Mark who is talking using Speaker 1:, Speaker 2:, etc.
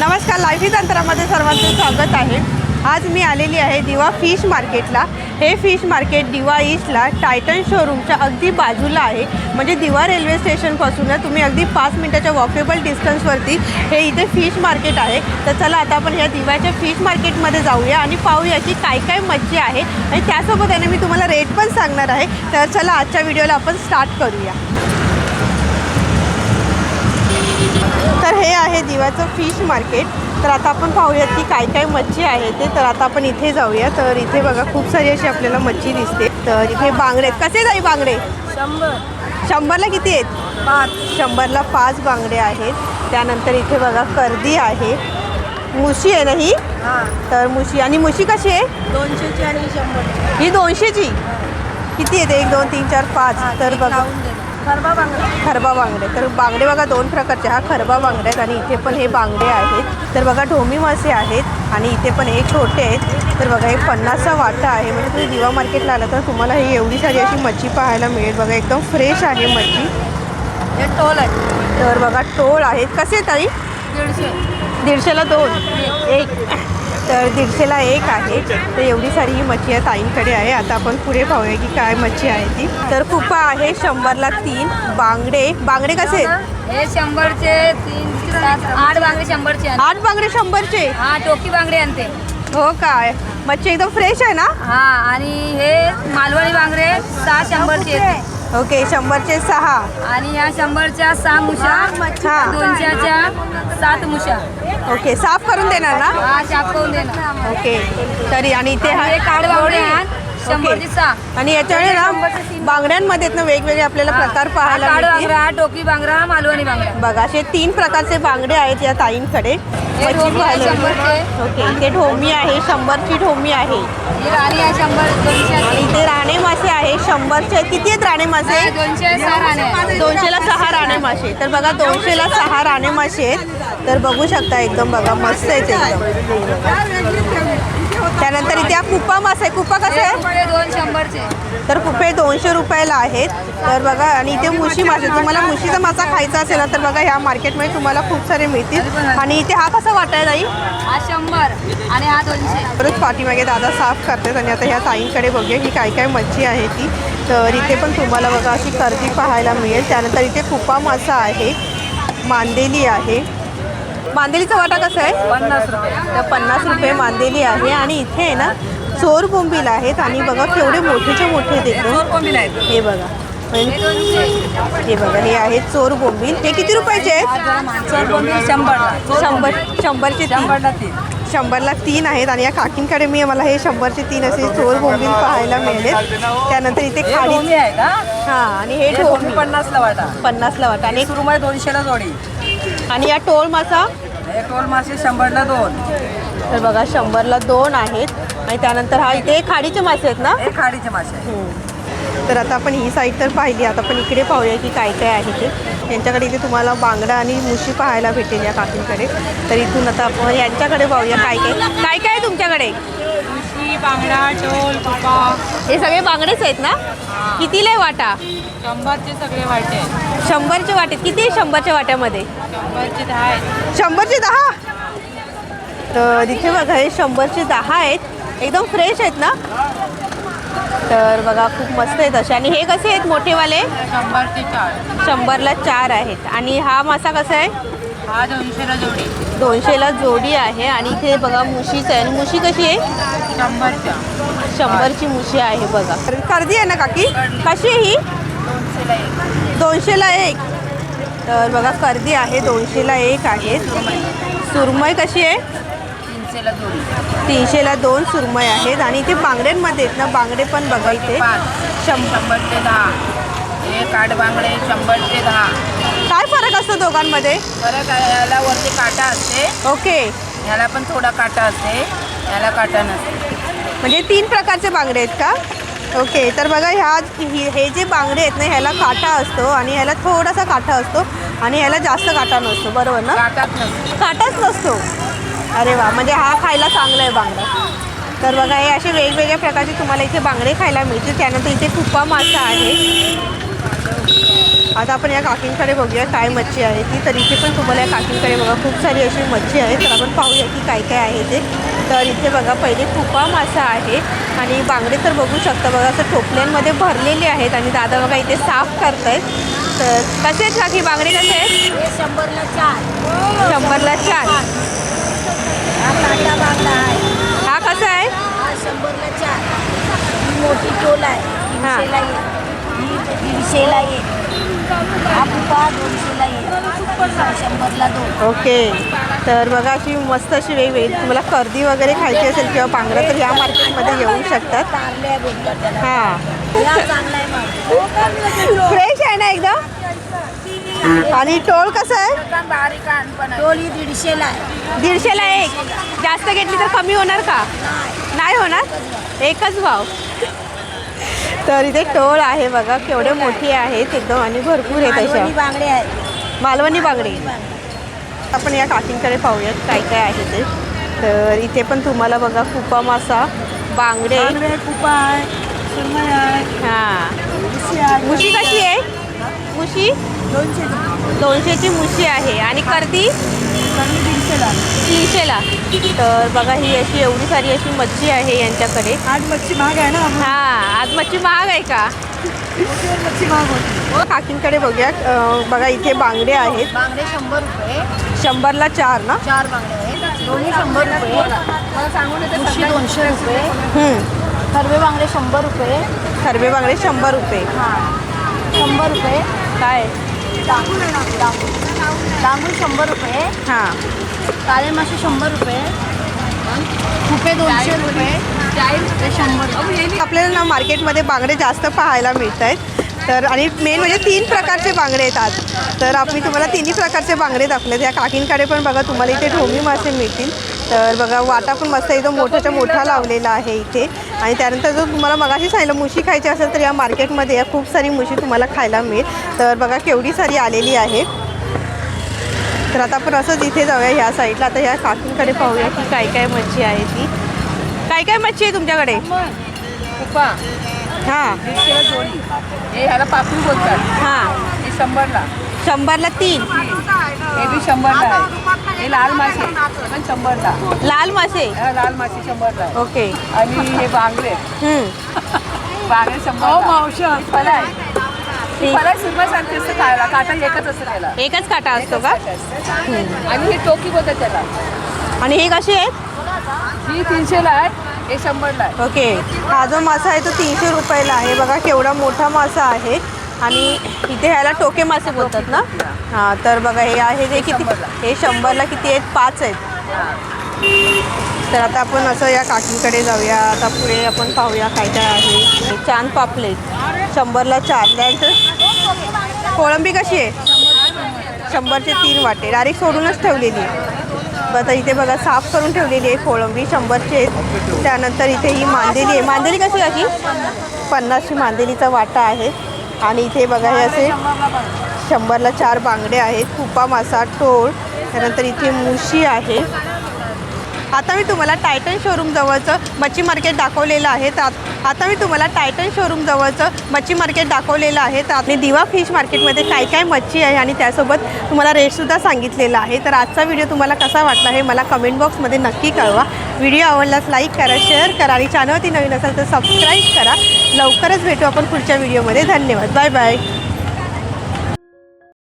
Speaker 1: नमस्कार लाईफी तंत्रामध्ये सर्वांचं स्वागत आहे. आज मी आलेली आहे दिवा फिश मार्केटला. हे फिश मार्केट दिवा ईस्टला टायटन शोरूमच्या अगदी बाजूला आहे. म्हणजे दिवा रेल्वे स्टेशनपासून तुम्ही अगदी पाच मिनटाच्या वॉकेबल डिस्टन्सवरती हे इथे फिश मार्केट आहे. तर चला आता आपण या दिव्याच्या फिश मार्केटमध्ये जाऊया आणि पाहूया की काय काय मच्छी आहे. आणि त्यासोबत आहे मी तुम्हाला रेट पण सांगणार आहे. तर चला आजच्या व्हिडिओला आपण स्टार्ट करूया. तर हे आहे दिवाचं फिश मार्केट. तर आता आपण पाहूयात की काय काय मच्छी आहे ते. तर आता आपण इथे जाऊया. तर इथे बघा खूप सारी अशी आपल्याला मच्छी दिसते. तर इथे बांगडे आहेत. कसे जाई बांगडे?
Speaker 2: शंभर.
Speaker 1: शंभरला किती आहेत?
Speaker 2: पाच.
Speaker 1: शंभरला पाच बांगडे आहेत. त्यानंतर इथे बघा कर्दी आहे. मुशी आहे ना ही?
Speaker 2: हा.
Speaker 1: तर मुशी. आणि मुशी कशी आहे?
Speaker 2: दोनशेची आणि शंभर
Speaker 1: ही दोनशेची? किती येते एक दोन तीन चार पाच. तर बघा.
Speaker 2: खरबा बांगडा.
Speaker 1: खरबा बांगडे. तर बांगडे बघा दोन प्रकारचे. हा खरबा बांगडे आहेत आणि इथे पण हे बांगडे आहेत. तर बघा ढोमी मासे आहेत आणि इथे पण हे छोटे आहेत. तर बघा हे पन्नासचा वाटा आहे. म्हणजे तुम्ही दिवा मार्केटला आला तर तुम्हाला ही एवढी सारी अशी मच्छी पाहायला मिळेल. बघा एकदम फ्रेश आहे मच्छी.
Speaker 2: हे टोल आहे.
Speaker 1: तर बघा टोळ आहेत. कसे ताई?
Speaker 2: दीडशे.
Speaker 1: दीडशेला दोन. एक. तर दीडशेला एक आहे. तर एवढी सारी ही मच्छी या ताईंकडे आहे. आता आपण पुढे पाहूया की काय मच्छी आहे ती. तर कुपा आहे शंभरला तीन. बांगडे. बांगडे कसे?
Speaker 2: हे शंभरचे तीन सात आठ बांगडे शंभरचे आणते.
Speaker 1: आठ बांगडे शंभरचे?
Speaker 2: हा टोकी बांगडे आणते.
Speaker 1: हो काय मच्छी एकदम फ्रेश आहे ना?
Speaker 2: हा आणि हे मालवणी बांगडे सहा शंभरचे.
Speaker 1: ओके शंभरचे सहा.
Speaker 2: आणि या शंभरच्या सहा मुशा
Speaker 1: हा.
Speaker 2: दोनशेच्या सात मुशा.
Speaker 1: ओके साफ करून देणार ना?
Speaker 2: हा शाप करून देणार.
Speaker 1: ओके तरी आणि इथे हा
Speaker 2: हे काढ बांगडे आण सहा
Speaker 1: याच्याकडे ना बांगड्यांमध्ये ना वेगवेगळे आपल्याला प्रकार पाहायला मिळतील.
Speaker 2: टोकी बांगडा हा मालवणी बांगडा.
Speaker 1: बघा असे तीन प्रकारचे बांगडे आहेत या ताईंकडे. मच्छी
Speaker 2: ढोमी आहे शंभरचे.
Speaker 1: ओके इथे ढोमी आहे शंभरची ढोमी आहे.
Speaker 2: ही राणी आहे शंभर दोनशे
Speaker 1: आणि इथे राणे मासे आहे शंभरचे. किती आहेत राणे मासे
Speaker 2: दोनशे सहा राणी आहे.
Speaker 1: दोनशेला सहा राणे मासे तर बघा दोनशेला सहा राणे मासे आहेत. तर बघू शकता एकदम बघा मस्त आहे ते एकदम. त्यानंतर इथे हा कुपा मासा आहे. कुपा कसं आहे?
Speaker 2: दोन शंभरचे.
Speaker 1: तर कुपे दोनशे रुपयाला आहेत. तर बघा आणि इथे मुशी मासे तुम्हाला मुशीचा मासा खायचा असेल ना तर बघा ह्या मार्केटमध्ये तुम्हाला खूप सारे मिळतील. आणि इथे हा कसा वाटायला जाईल
Speaker 2: हा शंभर आणि हा दोनशे.
Speaker 1: परत पाठीमागे दादा साफ करतात आणि आता ह्या ताईंकडे बघूया की काय काय मच्छी आहे ती. तर इथे पण तुम्हाला बघा अशी कर्दी पाहायला मिळेल. त्यानंतर इथे कुपा मासा आहे. मांदेली आहे. मांदेलीचा वाटा कसा आहे?
Speaker 2: पन्नास रुपये.
Speaker 1: तर पन्नास रुपये मांदेली आहे आणि इथे आहे ना चोर बोंबील आहेत आणि बघा केवढे मोठेच्या मोठे देखील हे बघा. हे बघा हे आहेत चोर बोंबील. हे किती रुपयाचे आहेत?
Speaker 2: शंभरला
Speaker 1: शंभर. शंभरचे तीन.
Speaker 2: शंभरला तीन.
Speaker 1: शंभरला तीन आहेत आणि या काकींकडे मी मला हे शंभरचे तीन असे चोर बोंबील पाहायला मिळेल. त्यानंतर इथे खाडी
Speaker 2: ढोमी आहे का
Speaker 1: हा? आणि हे ढोमी
Speaker 2: पन्नासला वाटा.
Speaker 1: पन्नासला वाटा. आणि
Speaker 2: सुरुमाई दोनशेला जोडी.
Speaker 1: आणि या टोल मासा
Speaker 2: मासे शंभरला दोन.
Speaker 1: तर बघा शंभरला दोन आहेत. आणि त्यानंतर हा इथे खाडीचे मासे आहेत ना?
Speaker 2: हे खाडीचे मासे आहे.
Speaker 1: हम्म. तर आता आपण ही साईड तर पाहिली. आता आपण इकडे पाहूया की काय काय आहे ते. यांच्याकडे इथे तुम्हाला बांगडा आणि मुशी पाहायला भेटेल या काकींकडे. तर इथून आता आपण यांच्याकडे पाहूया काय काय काय काय आहे तुमच्याकडे?
Speaker 2: बांगडा चोल तुपा
Speaker 1: हे सगळे बांगडेच आहेत ना? कितीला आहे वाटा?
Speaker 2: शंभरचे सगळे वाटे.
Speaker 1: शंभरचे वाटेत. किती आहे शंभरच्या वाट्यामध्ये?
Speaker 2: शंभरचे दहा आहेत.
Speaker 1: शंभरचे दहा? तर इथे बघा हे शंभरचे दहा आहेत. एकदम फ्रेश आहेत ना? तर बघा खूप मस्त आहेत असे. आणि हे कसे आहेत मोठेवाले?
Speaker 2: शंभरचे चार.
Speaker 1: शंभरला चार आहेत. आणि हा मासा कसा आहे?
Speaker 2: हा दोनशेला जोडी.
Speaker 1: दोनशेला जोडी आहे आणि इथे बघा मुशीच आहे. आणि मुशी कशी आहे?
Speaker 2: शंभरच्या.
Speaker 1: शंभरची मुशी आहे बघा. कर्दी आहे ना काकी? कशी आहे ही?
Speaker 2: दोनशेला एक.
Speaker 1: दोनशेला एक. तर बघा कर्दी आहे. दोनशेला एक आहे. सुरमई कशी आहे?
Speaker 2: तीनशेला जोडी.
Speaker 1: तीनशेला दोन सुरमई आहेत. आणि इथे बांगड्यांमध्ये आहेत ना बांगडे पण बघा इथे.
Speaker 2: पाच.
Speaker 1: शंभर
Speaker 2: शंभरचे दहा. हे काठ बांगडे शंभरचे दहा.
Speaker 1: काय फरक असतो दोघांमध्ये?
Speaker 2: परत याला वरती काटा असते.
Speaker 1: ओके.
Speaker 2: याला पण थोडा काटा असते. याला काटा नसते.
Speaker 1: म्हणजे तीन प्रकारचे बांगडे आहेत का? ओके तर बघा ह्या ही- हे जे बांगडे आहेत ना ह्याला काटा असतो आणि ह्याला थोडासा काटा असतो आणि ह्याला जास्त काटा नसतो बरोबर ना?
Speaker 2: काटाच नसते.
Speaker 1: काटाच नसतो. अरे वा म्हणजे हा खायला चांगला आहे बांगडा. तर बघा हे असे वेगवेगळ्या प्रकारचे तुम्हाला इथे बांगडे खायला मिळतील. त्यानंतर इथे कुप्पा मासा आहे. आता आपण या काकींकडे बघूया काय मच्छी आहे ती. तर इथे पण तुम्हाला या काकींकडे बघा खूप सारी अशी मच्छी आहे. तर आपण पाहूया की काय काय आहे ते. तर इथे बघा पहिले कुपा मासा आहे आणि बांगडे तर बघू शकता. बघा असं टोपल्यांमध्ये भरलेले आहेत आणि दादा बघा इथे साफ करतायत. तर कसे आहेत काकी? बांगडे कसे आहेत?
Speaker 2: शंभरला चार.
Speaker 1: शंभरला चार.
Speaker 2: हा आहे.
Speaker 1: हा कसा आहे?
Speaker 2: शंभरला चार. मोठी टोल आहे.
Speaker 1: हा.
Speaker 2: दीडशेला ये. ही हा दोनशेला हा शंभरला दोन.
Speaker 1: ओके. तर बघा अशी मस्त अशी वेगवेगळी तुम्हाला कर्दी वगैरे खायची असेल किंवा बांगडा तर या मार्केटमध्ये येऊ शकतात.
Speaker 2: तारल्या बोलतात त्याला
Speaker 1: हां.
Speaker 2: या चांगला आहे मग
Speaker 1: फ्रेश आहे ना एकदम? आणि टोळ कसं आहे?
Speaker 2: बारीक टोल ही दीडशेला आहे.
Speaker 1: दीडशेला एक. जास्त घेतली तर कमी होणार का? नाही होणार? एकच भाव. तर इथे टोळ आहे बघा केवढे मोठी आहेत एकदम आणि भरपूर आहेत अशा.
Speaker 2: बांगडे आहेत.
Speaker 1: मालवणी बांगडे. आपण या काकींकडे पाहूयात काय काय आहे ते. तर इथे पण तुम्हाला बघा कुपा मासा बांगडे.
Speaker 2: कुपा
Speaker 1: हां. मुशी कशी आहे? मुशी?
Speaker 2: दोनशे
Speaker 1: दोनशेची मुशी आहे. आणि कर्दी
Speaker 2: कमी दीडशेला.
Speaker 1: तीनशेला तर बघा ही अशी एवढी सारी अशी मच्छी आहे यांच्याकडे.
Speaker 2: आज मच्छी महाग आहे ना
Speaker 1: हा आज मच्छी महाग आहे का?
Speaker 2: मच्छी महाग होती.
Speaker 1: काकींकडे बघूया. बघा इथे बांगडे आहेत.
Speaker 2: बांगडे शंभर रुपये.
Speaker 1: शंभरला चार ना?
Speaker 2: चार बांगडे आहेत. दोन्ही शंभर रुपये. मला सांगून दोनशे रुपये.
Speaker 1: हम्म.
Speaker 2: खरवे बांगडे शंभर रुपये.
Speaker 1: खरबे बांगडे शंभर रुपये.
Speaker 2: हां. शंभर रुपये.
Speaker 1: काय?
Speaker 2: डांगूळ शंभर रुपये.
Speaker 1: हां.
Speaker 2: काळे मासे शंभर रुपये. खुपे दोनशे रुपये. शंभर रुपये.
Speaker 1: आपल्याला ना मार्केटमध्ये बांगडे जास्त पाहायला मिळत आहेत तर आणि मेन म्हणजे तीन प्रकारचे बांगडे येतात. तर आम्ही तुम्हाला तिन्ही प्रकारचे बांगडे दाखवले या काकींकडे पण बघा तुम्हाला इथे ढोमी मासे मिळतील. तर बघा वाटा पण मस्त एकदम मोठाच्या मोठा लावलेला आहे इथे. आणि त्यानंतर जर तुम्हाला मगाशी सांगितलं मुशी खायची असेल तर या मार्केटमध्ये या खूप सारी मुशी तुम्हाला खायला मिळेल. तर बघा केवढी सारी आलेली आहे. तर आता आपण असंच इथे जाऊया ह्या साईडला आता ह्या काकींकडे पाहूया की काय काय मच्छी आहे ती. काय काय मच्छी आहे तुमच्याकडे? हां.
Speaker 3: हे ह्याला पापडी बोलतात.
Speaker 1: हां.
Speaker 3: हे शंभरला
Speaker 1: शंभरला तीन.
Speaker 3: हे बी शंभरला आहे. हे लाल मासे. पण शंभरला.
Speaker 1: लाल मासे?
Speaker 3: हा, लाल मासे शंभरला आहे.
Speaker 1: ओके.
Speaker 3: आणि हे बांगडे.
Speaker 1: हम्म.
Speaker 3: बांगडे शंभर मावशा. फला आहे.
Speaker 1: ठीक.
Speaker 3: फला सुरमई सारखी असतं खायला. काटा एकच असतं त्याला.
Speaker 1: एकच काटा असतो का?
Speaker 3: आणि हे टोकी बोलतात त्याला.
Speaker 1: आणि हे कसे आहेत?
Speaker 3: ही तीनशेला आहे. हे शंभरला आहे.
Speaker 1: ओके. हा जो मासा आहे तो तीनशे रुपयाला आहे. बघा केवढा मोठा मासा आहे. आणि इथे ह्याला टोके मासे बोलतात ना? हां तर बघा हे आहे जे किती हे शंभरला किती आहेत? पाच आहेत. तर आता आपण असं या काकींकडे जाऊया. आता पुढे आपण पाहूया काय काय आहे. चांद पापलेट. शंभरला चार. त्यानंतर कोळंबी कशी आहे? शंभरचे तीन वाटे. डायरेक्ट सोडूनच ठेवलेली आहे. आता इथे बघा साफ करून ठेवलेली आहे कोळंबी. शंभरचे आहेत. त्यानंतर इथे ही मांदेली आहे. मांदेली कशी काकी? पन्नासची मांदेलीचा वाटा आहे. आणि इथे बघा हे असे शंभरला चार बांगडे आहेत. कुपा मासा टोळ. त्यानंतर इथे मुशी आहे. आता मी तुम्हाला टायटन शोरूम जवळचं मच्छी मार्केट दाखवलेलं आहे. तर आता मी तुम्हाला टायटन शोरूम जवळचं मच्छी मार्केट दाखवलेलं आहे. तर आणि दिवा फिश मार्केटमध्ये काय काय मच्छी आहे आणि त्यासोबत तुम्हाला रेटसुद्धा सांगितलेला आहे. तर आजचा व्हिडिओ तुम्हाला कसा वाटला हे मला कमेंट बॉक्समध्ये नक्की कळवा. व्हिडिओ आवडल्यास लाईक करा शेअर करा आणि चॅनलवरती नवीन असेल तर सबस्क्राईब करा. लवकरच भेटू आपण पुढच्या व्हिडिओमध्ये धन्यवाद. Bye bye